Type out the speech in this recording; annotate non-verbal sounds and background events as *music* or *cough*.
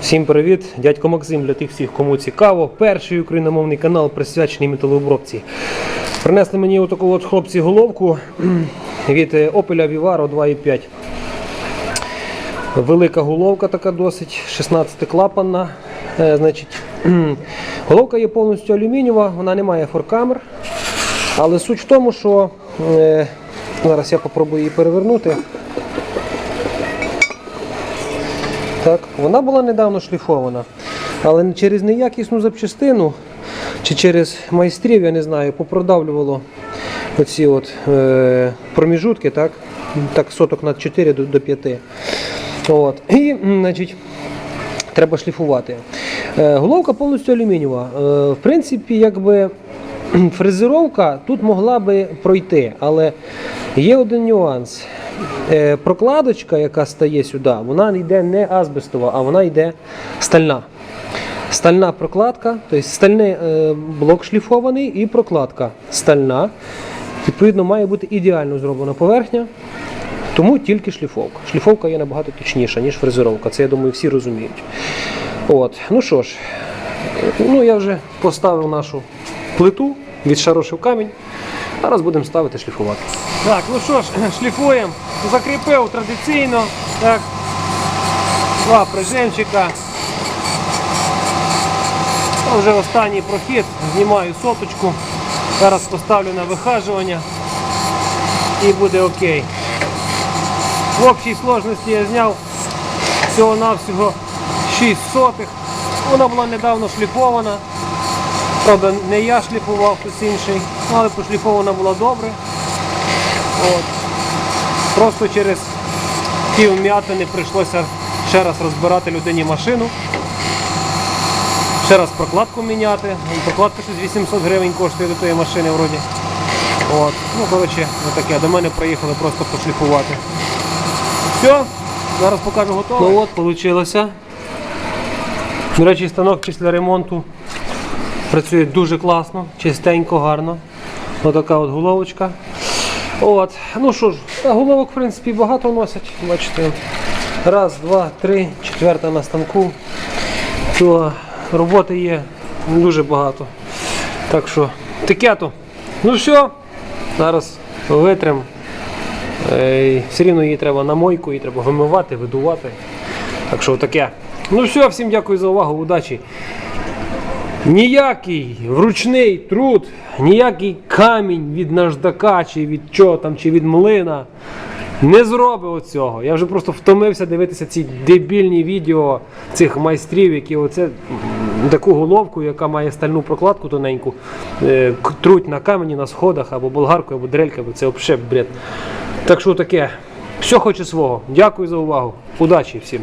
Всім привіт! Дядько Максим для тих всіх, кому цікаво. Перший україномовний канал присвячений металообробці. Принесли мені отаку от хлопці головку *clears throat* від е, Opel Vivaro 2.5. Велика головка така досить, 16 клапанна. Е, *clears throat* головка є повністю алюмінієва, вона не має форкамер. Але суть в тому, що е, зараз я попробую її перевернути. Так, вона була недавно шліфована, але через неякісну запчастину чи через майстрів, я не знаю, попродавлювало оці от, е, проміжутки, так, так соток на 4 до, до 5. От. І, значить, треба шліфувати. Е, головка повністю алюмінієва. Е, в принципі, якби фрезеровка тут могла би пройти, але є один нюанс. Е, прокладочка, яка стає сюди, вона йде не азбестова, а вона йде стальна. Стальна прокладка, тобто стальний е, блок шліфований і прокладка стальна. Відповідно, має бути ідеально зроблена поверхня, тому тільки шліфовка. Шліфовка є набагато точніша, ніж фрезеровка. Це я думаю, всі розуміють. От. Ну що ж, ну я вже поставив нашу плиту, відшарошив камінь. Зараз будемо ставити шліфувати. Так, ну що ж, шліфуємо. Закріпив традиційно. Так. Два прижимчика. Це вже останній прохід. Знімаю соточку. Зараз поставлю на вихажування і буде окей. В общій сложності я зняв всього-навсього 6 сотих. Вона була недавно шліфована. Правда, не я шліфував, хтось інший, але пошліфована була добре. От. Просто через ті вм'ятини прийшлося ще раз розбирати людині машину. Ще раз прокладку міняти. Прокладка щось 800 гривень коштує до тої машини вроді. От. Ну, коротше, таке. До мене приїхали просто пошліфувати. Все, зараз покажу готово. Ну от, вийшло. До речі, станок після ремонту працює дуже класно, чистенько, гарно. Отака от головочка. От. Ну що ж, головок в принципі багато носять. Бачите. Раз, два, три, четверта на станку. То роботи є дуже багато. Так що, таке то. Ну все, зараз витрим. Все рівно її треба на мойку, її треба вимивати, видувати. Так що таке. Ну все, всім дякую за увагу, удачі. Ніякий вручний труд, ніякий камінь від наждака, чи від чого там, чи від млина не зробив оцього. Я вже просто втомився дивитися ці дебільні відео цих майстрів, які оце таку головку, яка має стальну прокладку тоненьку, е, труть на камені, на сходах, або болгаркою, або дрелькою. Це взагалі бред. Так що таке. Все хоче свого. Дякую за увагу. Удачі всім.